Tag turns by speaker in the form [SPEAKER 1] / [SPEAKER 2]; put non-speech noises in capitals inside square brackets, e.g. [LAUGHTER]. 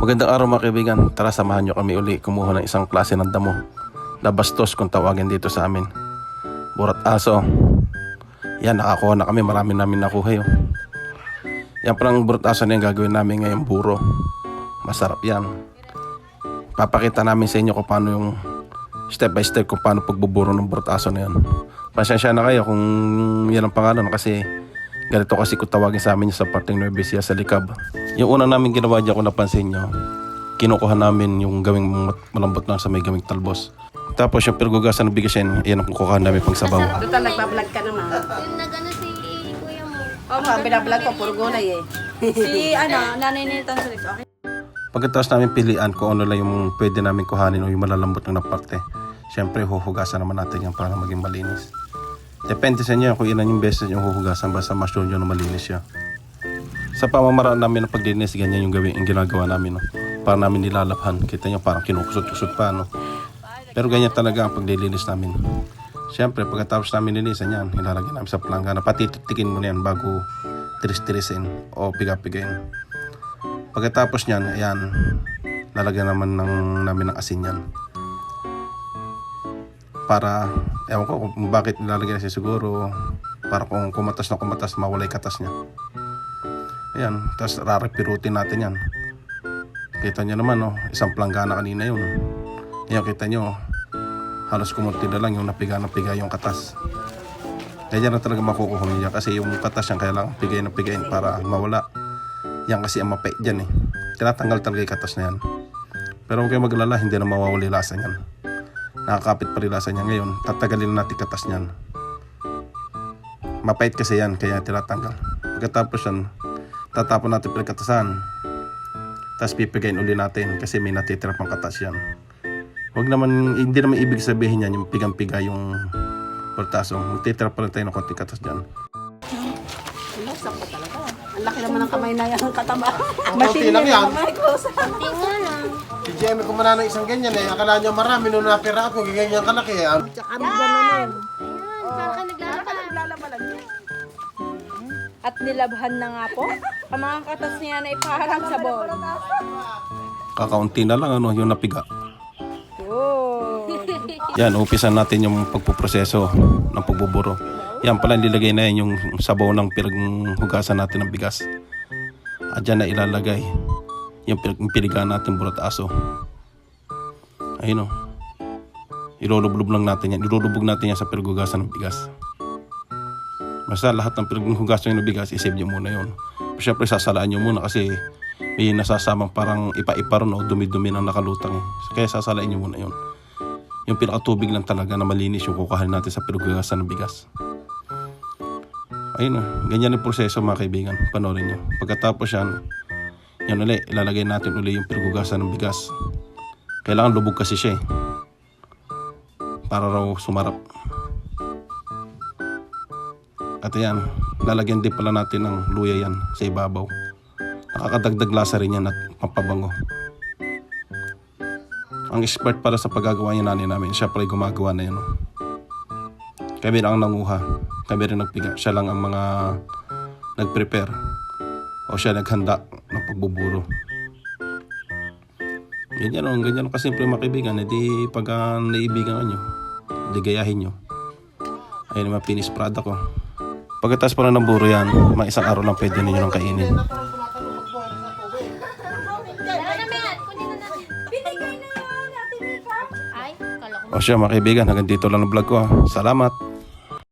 [SPEAKER 1] Magandang araw mga kaibigan. Tara samahan nyo kami uli kumuha ng isang klase ng damo. Nabastos kung tawagin dito sa amin. Burat aso. Yan, nakakuha na kami. Marami namin nakuha yun. Yan palang burat aso na yung gagawin namin ngayong buro. Masarap yan. Papakita namin sa inyo kung paano yung step by step kung paano pagbuburo ng burat aso na yan. Pasensya na kayo kung yan ang pangalan kasi ganito kasi kung tawagin sa amin sa parting Nueva Ecija sa Likab. Yung una namin ginawa dyan kung napansin nyo, kinukuha namin yung gawing malambot na sa may gawing talbos. Tapos yung pergugasan ng bigas yan, ang kukuha namin pang sabaw.
[SPEAKER 2] Doon talaga nagbablog ka naman.
[SPEAKER 3] Yung nagano si kuya mo.
[SPEAKER 2] Oo, oh, binablog ko, puro gulay eh.
[SPEAKER 4] Si [LAUGHS] ano, nanay ni Tansulit. Okay.
[SPEAKER 1] Pagkatapos namin pilian kung ano lang yung pwede namin kuhanin o yung malalambot na parte, syempre huhugasan naman natin yan para maging malinis. Depende sa inyo kung ilan yung beses yung huhugasan basta mas nyo na malinis siya. Sa pamamaraan namin ng paglinis, ganyan yung gawin, yung ginagawa namin. No? Para namin nilalabhan. Kita nyo parang kinukusot-kusot pa. No? Pero ganyan talaga ang paglilinis namin. Siyempre, pagkatapos namin linisan yan, ilalagay namin sa planggana. Patititikin mo na yan bago tiris-tirisin o piga-pigayin. Pagkatapos niyan, ayan, lalagyan naman ng, namin ng asin yan. Para, ewan ko kung bakit nilalagyan siya siguro, para kung kumatas na kumatas, mawala yung katas niya. Ayan, tapos raripirutin natin yan. Kita niyo naman, oh, isang planggana kanina yun. Ayan, kita niyo, halos kumunti na lang yung napiga na piga yung katas. Kaya na talaga makukuha niya kasi yung katas yan kailangan pigay na pigayin para mawala. Yan kasi ang mapait dyan eh. Tinatanggal talaga yung katas na yan. Pero huwag kayo maglala, hindi na mawawali lasa niyan. Nakakapit pa rin lasa niya ngayon. Tatagalin natin katas niyan. Mapait kasi yan, kaya tinatanggal. Pagkatapos yan, tatapon natin pinagkatasan. Tapos pipigayin uli natin kasi may natitira pang katas yan. Huwag naman, hindi naman ibig sabihin yan yung pigang-piga yung portaso. Magtitira pa rin tayo ng konting katas dyan.
[SPEAKER 2] Ang laki naman ng kamay na yan, ang kataba. [LAUGHS]
[SPEAKER 5] Konti lang yan.
[SPEAKER 2] Kamay ko [LAUGHS] sa
[SPEAKER 3] Tingnan lang.
[SPEAKER 5] Si Jemmy kumana ng isang ganyan eh. Akala niya marami nung nakira ako. Ganyan kalaki eh.
[SPEAKER 2] Tsaka mo ganun
[SPEAKER 3] Ayan, para ka naglalakad.
[SPEAKER 4] At nilabhan na nga po. [LAUGHS] Ang mga katas niya na ipaharang sa bowl.
[SPEAKER 1] Kakaunti na lang ano, yung napiga. Yan, umpisan natin yung pagpuproseso ng pagbuburo. Yan pala nilagay na yan yung sabaw ng pinaghugasan natin ng bigas. At dyan na ilalagay yung, pin- yung piniga natin burat aso. Ayun o. Ilulublob lang natin yan. Ilulubog natin yan sa pinaghugasan ng bigas. Basta lahat ng pinaghugasan ng bigas, isave nyo muna yun. Siyempre sasalaan nyo muna kasi may nasasamang parang ipa-ipa ron o dumi-dumi ng nakalutang eh. Kaya sasalain nyo muna yun yung pinakatubig lang talaga na malinis yung kukuhanin natin sa pinaghugasan ng bigas. Ayun na, ganyan yung proseso mga kaibigan. Panoorin nyo. Pagkatapos yan, yan ulit, ilalagay natin uli yung pinaghugasan ng bigas. Kailangan lubog kasi siya eh. Para raw sumarap. At yan, lalagyan din pala natin ng luya yan sa ibabaw. Nakakadagdag lasa rin yan at pampabango. Ang expert para sa paggagawa niya nanay namin, siya pala gumagawa na yan. lang ang nanguha. Kami rin nagpiga. Siya lang ang mga nag-prepare. O siya naghanda ng pagbuburo. Ganyan o, ganyan o kasimple mga kaibigan. Hindi pag uh, naibigan nyo, hindi gayahin nyo. Ayun naman finish product ko. Pagkatapos pa ng buro yan, mga isang araw lang pwede ninyo nang kainin.
[SPEAKER 3] Na, na na ko
[SPEAKER 1] O siya mga kaibigan, hanggang dito lang ang vlog ko. ha. Salamat!